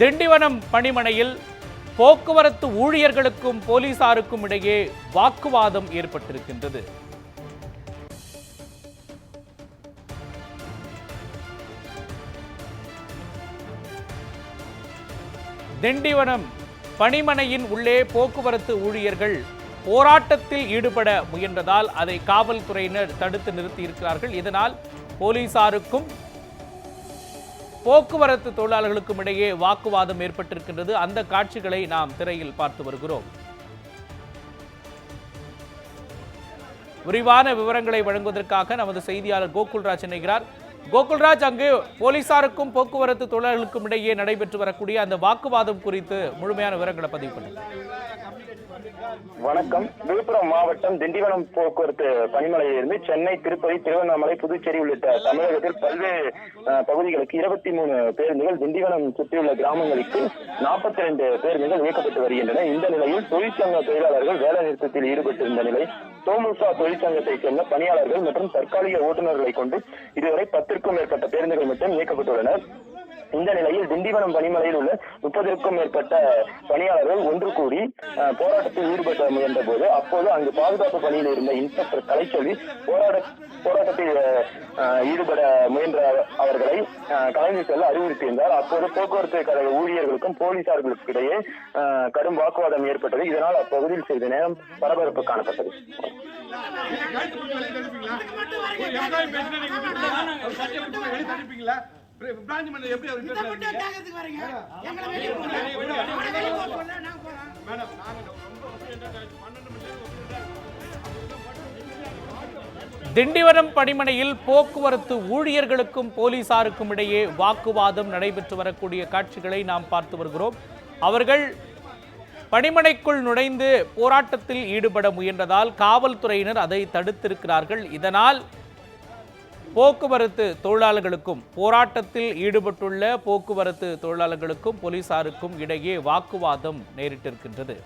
திண்டிவனம் பணிமனையில் போக்குவரத்து ஊழியர்களுக்கும் போலீசாருக்கும் இடையே வாக்குவாதம் ஏற்பட்டிருக்கின்றது. திண்டிவனம் பணிமனையின் உள்ளே போக்குவரத்து ஊழியர்கள் போராட்டத்தில் ஈடுபட முயன்றதால் அதை காவல்துறையினர் தடுத்து நிறுத்தி இருக்கிறார்கள் இதனால் போலீசாருக்கும் போக்குவரத்து தொழிலாளர்களுக்கும் இடையே வாக்குவாதம் ஏற்பட்டிருக்கின்றது. அந்த காட்சிகளை நாம் திரையில் பார்த்து வருகிறோம். விரிவான விவரங்களை வழங்குவதற்காக நமது செய்தியாளர் கோகுல்ராஜ் இணைகிறார். கோகுல்ராஜ் அங்கு போலீசாருக்கும் போக்குவரத்து தொழிலாளர்களுக்கும் இடையே நடைபெற்று வரக்கூடிய அந்த வாக்குவாதம் குறித்து முழுமையான விவரங்களை பதிவு பண்ணுங்க. வணக்கம். விழுப்புரம் மாவட்டம் திண்டிவனம் போக்குவரத்து பணிமனையிலிருந்து சென்னை திருப்பதி திருவண்ணாமலை புதுச்சேரி உள்ளிட்ட தமிழகத்தில் பல்வேறு பகுதிகளுக்கு இருபத்தி மூணு பேருந்துகள் திண்டிவனம் சுற்றியுள்ள கிராமங்களுக்கு நாற்பத்தி ரெண்டு பேருந்துகள் இயக்கப்பட்டு வருகின்றன. இந்த நிலையில் தொழிற்சங்க தொழிலாளர்கள் வேலை நிறுத்தத்தில் ஈடுபட்டிருந்த நிலை தோமுசா தொழிற்சங்கத்தை சேர்ந்த பணியாளர்கள் மற்றும் தற்காலிக ஓட்டுநர்களை கொண்டு இதுவரை பத்திற்கும் மேற்பட்ட பேருந்துகள் மட்டும் இயக்கப்பட்டுள்ளன. இந்த நிலையில் திண்டிவனம் பனிமலையில் உள்ள முப்பதற்கும் மேற்பட்ட பணியாளர்கள் ஒன்று கூடி அஹ், போராட்டத்தில் ஈடுபட முயன்ற போது அப்போது அங்கு பாதுகாப்பு பணியில் இருந்த இன்ஸ்பெக்டர் கலைச்சொல்லி போராட்ட போராட்டத்தில் ஈடுபட முயன்ற அவர்களை அஹ், செல்ல அறிவுறுத்தியிருந்தார். அப்போது போக்குவரத்து கழக ஊழியர்களுக்கும் போலீசார்களுக்கு இடையே அஹ், கடும் வாக்குவாதம் ஏற்பட்டது. இதனால் அப்பகுதியில் சிறிது நேரம் பரபரப்பு காணப்பட்டது. பிரான்ச் மேனேஜர் எப்படி அவர் இந்த பேசுறாரு? மட்டும் கேட்கறதுக்கு வரீங்க. எங்களை வெளியே போங்க. நாங்க வெளியே போக சொல்ல நாங்க போறோம். மேடம் நாங்க ரொம்ப பன்னெண்டு மணி நேரம் திண்டிவனம் பணிமனையில் போக்குவரத்து ஊழியர்களுக்கும் போலீசாருக்கும் இடையே வாக்குவாதம் நடைபெற்று வரக்கூடிய காட்சிகளை நாம் பார்த்து வருகிறோம். அவர்கள் பணிமனைக்குள் நுழைந்து போராட்டத்தில் ஈடுபட முயன்றதால் காவல்துறையினர் அதை தடுத்திருக்கிறார்கள். இதனால் போக்குவரத்து தொழிலாளர்களுக்கும் போராட்டத்தில் ஈடுபட்டுள்ள போக்குவரத்து தொழிலாளர்களுக்கும் போலீசாருக்கும் இடையே வாக்குவாதம் நேரிட்டிருக்கின்றது.